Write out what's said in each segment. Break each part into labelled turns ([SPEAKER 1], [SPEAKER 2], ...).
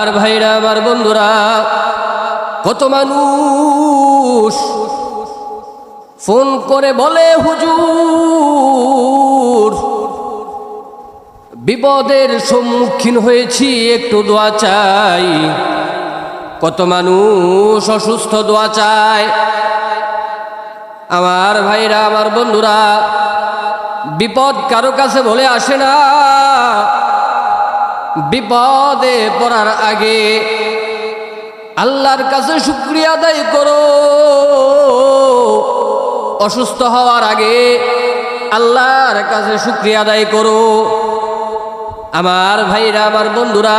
[SPEAKER 1] আর ভাইরা, আমার বন্ধুরা, কত মানুষ ফোন করে বলে, হুজুর, বিপদের সম্মুখীন হয়েছি, একটু দোয়া চাই। কত মানুষ অসুস্থ, দোয়া চায়। আমার ভাইরা, আমার বন্ধুরা, বিপদ কারও কাছে বলে আসে না। বিপদে পড়ার আগে আল্লাহর কাছে শুক্রিয়া আদায় করো। অসুস্থ হওয়ার আগে আল্লাহর কাছে শুক্রিয়া আদায় করো। আমার ভাইরা, আমার বন্ধুরা,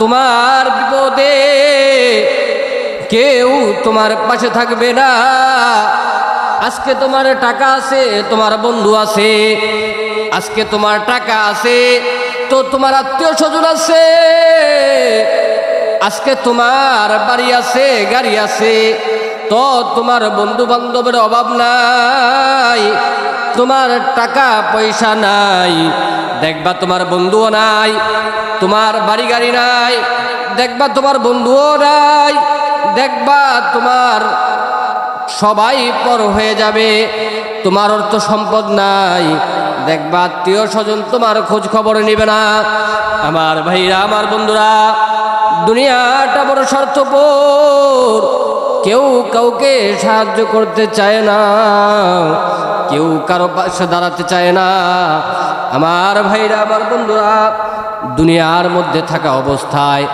[SPEAKER 1] তোমার বিপদে কেউ তোমার পাশে থাকবে না। আজকে তোমার টাকা আছে, তোমার বন্ধু আছে, আজকে তোমার টাকা আছে তো তোমার আত্মীয় স্বজন আছে? আজকে তোমার বাড়ি আছে, গাড়ি আছে। তো তোমার বন্ধু বান্ধবের অভাব নাই, তোমার টাকা পয়সা নাই। দেখবা তোমার বন্ধুও নাই, তোমার বাড়ি গাড়ি নাই, দেখবা তোমার বন্ধুও নাই, দেখবা তোমার সবাই পর হয়ে যাবে, তোমার অর্থ সম্পদ নাই। দেখবা আত্মীয় স্বজন তোমার খোঁজ খবর নেবে না। আমার ভাইরা, আমার বন্ধুরা, দুনিয়াটা বড় স্বার্থপর। কেউ কাউকে সাহায্য করতে চায় না, কেউ কারও পাশে দাঁড়াতে চায় না। আমার ভাইরা, আমার বন্ধুরা, দুনিয়ার মধ্যে থাকা অবস্থায়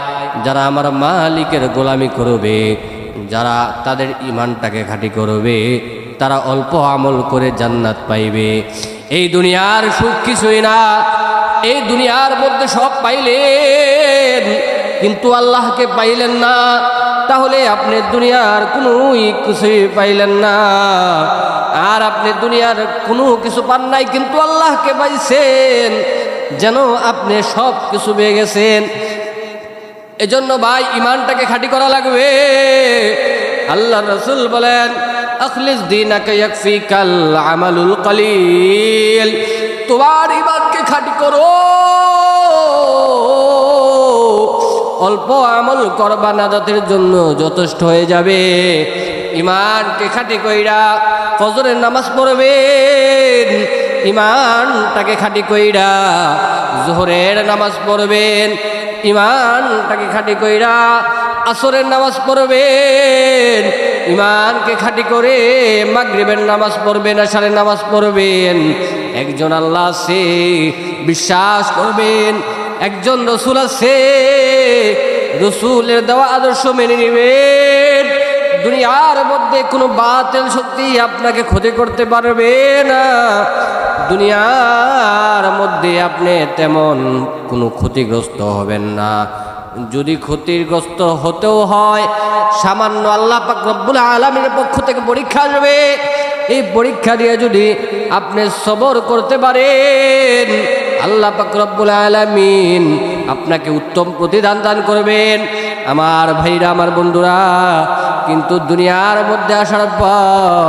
[SPEAKER 1] যারা আমার মালিকের গোলামি করবে, যারা তাদের ইমানটাকে খাঁটি করবে, তারা অল্প আমল করে জান্নাত পাইবে। এই দুনিয়ার সুখ কিছুই না। এই দুনিয়ার মধ্যে সব পাইলেন, কিন্তু আল্লাহকে পাইলেন না। তাহলে আপনি দুনিয়ার কোনো কিছুই পাইলেন না। আর আপনি দুনিয়ার কোনো কিছু পান নাই, কিন্তু আল্লাহকে পাইছেন, যেন আপনি সব কিছু পেয়ে গেছেন। এজন্য ভাই ইমানটাকে খাঁটি করা লাগবে। আল্লাহ রসুল বলেন আখলিস দিনাকে ইয়াকফিকাল আমালুল কলিল তোমার ইমানকে খাঁটি করো। অল্প আমল করবা নাজাতের জন্য যথেষ্ট হয়ে যাবে। ইমানকে খাঁটি কইরা ফজরের নামাজ পড়বেন। ইমানটাকে খাঁটি কইরা জোহরের নামাজ পড়বেন। ইমানটাকে খাঁটি কইরা আসরের নামাজ পড়বেন ইমানকে খাঁটি করে মাগরিবের নামাজ পড়বেন, আশারের নামাজ পড়বেন। একজন আল্লাহ আছে, বিশ্বাস করবেন। একজন রসুল আছে, রসুলের দেওয়া আদর্শ মেনে নেবেন। দুনিয়ার মধ্যে কোনো বাতিল শক্তি আপনাকে ক্ষতি করতে পারবে না। দুনিয়ার মধ্যে আপনি তেমন কোনো ক্ষতিগ্রস্ত হবেন না। যদি ক্ষতিগ্রস্ত হতেও হয়, সামান্য আল্লাহ পাক রব্বুল আলমীর পক্ষ থেকে পরীক্ষা আসবে। এই পরীক্ষা দিয়ে যদি আপনি সবর করতে পারেন, আল্লাহ পাক আলমিন আপনাকে উত্তম প্রতিদান দান করবেন। আমার ভাইরা, আমার বন্ধুরা, কিন্তু দুনিয়ার মধ্যে আসার পর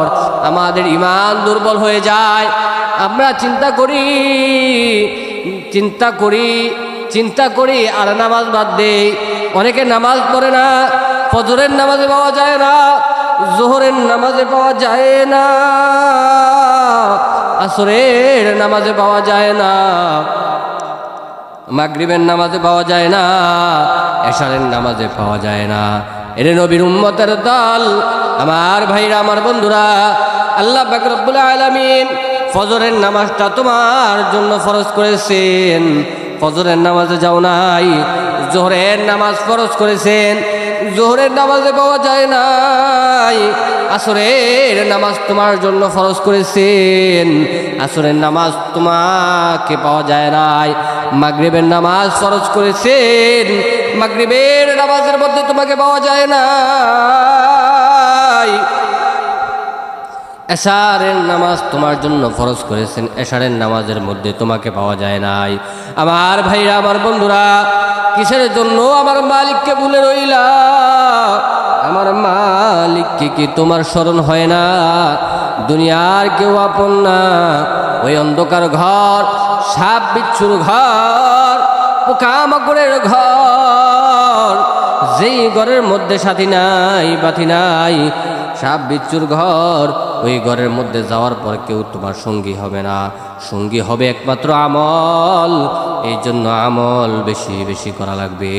[SPEAKER 1] আমাদের ইমান দুর্বল হয়ে যায়। আমরা চিন্তা করি চিন্তা করি চিন্তা করি আর নামাজ বাদ দেই। অনেকে নামাজ পড়ে না, ফজরের নামাজে পাওয়া যায় না, জোহরের নামাজে পাওয়া যায় না, আসরের নামাজে পাওয়া যায় না, মাগরিবের নামাজে পাওয়া যায় না, এশারের নামাজে পাওয়া যায় না। এর নবীর উম্মতের দল, আমার ভাইরা, আমার বন্ধুরা, আল্লাহ বাকরবুল আলমিন ফজরের নামাজটা তোমার জন্য ফরজ করেছেন। ফজরের নামাজে যাও নাই, জোহরের নামাজ ফরজ করেছেন, জোহরের নামাজে পাওয়া যায় নাই, আসরের নামাজ তোমার জন্য ফরজ করেছেন, আসরের নামাজ তোমাকে পাওয়া যায় নাই, মাগরিবের নামাজ ফরজ করেছেন, মাগরিবের নামাজের মধ্যে তোমাকে পাওয়া যায় না এশারের নামাজ তোমার জন্য ফরজ করেছেন, এশারের নামাজের মধ্যে তোমাকে পাওয়া যায় নাই। আমার ভাইরা, আমার বন্ধুরা, কিসের জন্য আমার মালিককে ভুলে রইলা? আমার মালিককে কি তোমার স্মরণ হয় না? দুনিয়ার কেউ আপন না। ওই অন্ধকার ঘর, সাপ বিচ্ছুর ঘর পোকামাকড়ের ঘর, যেই ঘরের মধ্যে সাথী নাই, বাতি নাই সাপ বিচ্ছুর ঘর, ওই ঘরের মধ্যে যাওয়ার পর কেউ তোমার সঙ্গী হবে না। সঙ্গী হবে একমাত্র আমল এই জন্য আমল বেশি বেশি করা লাগবে।